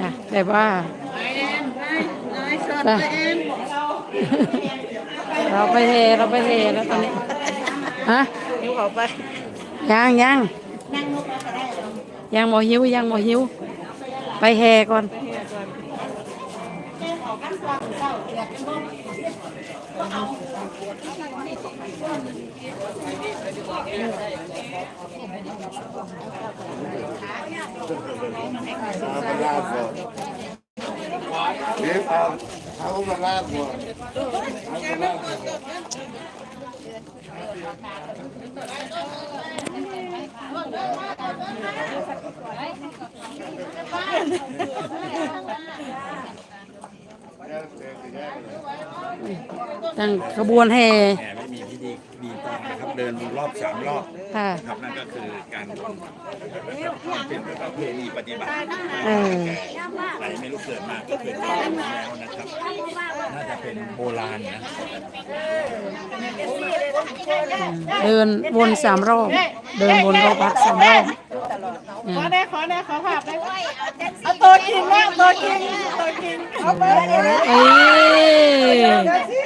นะแต่ว่าไปเราไปเฮเราไปเฮแล้วตอนนี้ฮะหิวเขาไปยังยังยังหมอหิวยังห มอหิวไปแฮก่อน Hou maar laat worden. ตั้งขบวนแห่ เดินรอบสามรอบค่ะครับนั่นก็คือการเป็นประเพณีปฏิบัติเอออะไรไม่รู้เกิดมาก็เคยเจอแล้วนะครับน่าจะเป็นโบราณนะเดินวนสามรอบ เดินวนรอบวัดสามรอบขอได้ขอได้ขอภาพได้เอาตัวจริงแล้วตัวจริงตัวจริงเอาไปเลยเอ้ย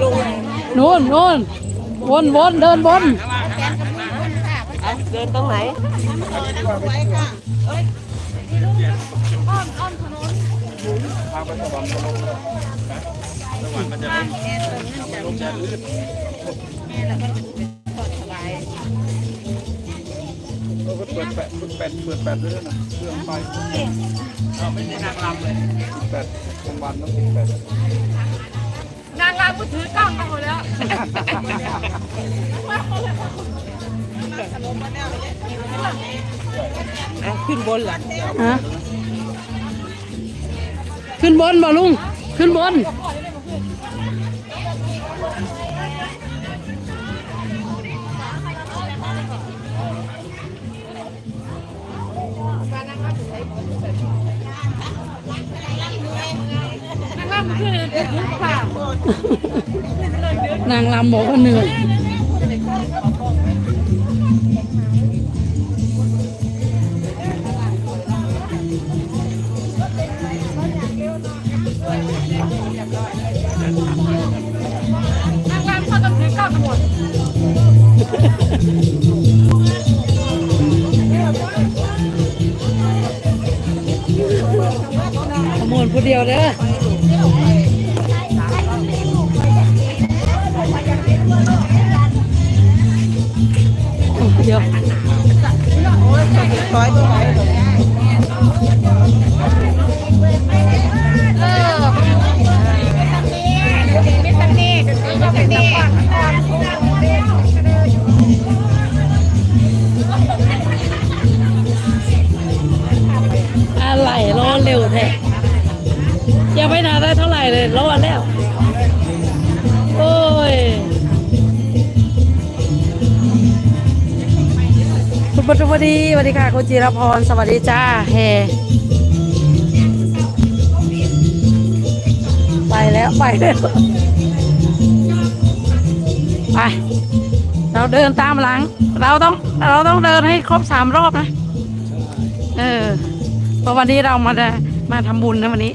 นู่นนู่นวนวนเดินวนเดินตรงไหนเปิดแปดเปิดแปดเปิดแปดด้วยนะเครื่องไฟไม่ใช่นางรำเลยแปดกลางวันต้องติดแปด ขึ้นบนหลังฮะขึ้นบนบ่ลุง ขึ้นบน นางลำบอกว่าเหนื่อยนางรำเขาต้องถือกล้องกันหมดขโมยผู้เดียวเด้อ เดี๋ยวร้อยตัวไหนอะไรรอเร็วแท้ ยังไม่นานได้เท่าไหร่เลยรอแล้ว โอ้ย คุณปฐมดีสวัสดีค่ะ คุณจิรพร สวัสดีจ้าแฮไปแล้วไปแล้วไปเราเดินตามหลัง เราต้องเราต้องเดินให้ครบสามรอบนะ เออเพราะวันนี้เรามาได้มาทำบุญนะวันนี้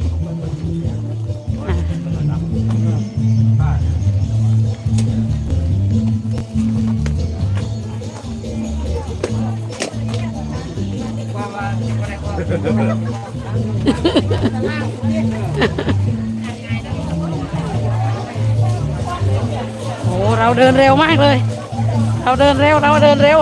โอ้เราเดินเร็วมากเลย เราเดินเร็ว เราเดินเร็ว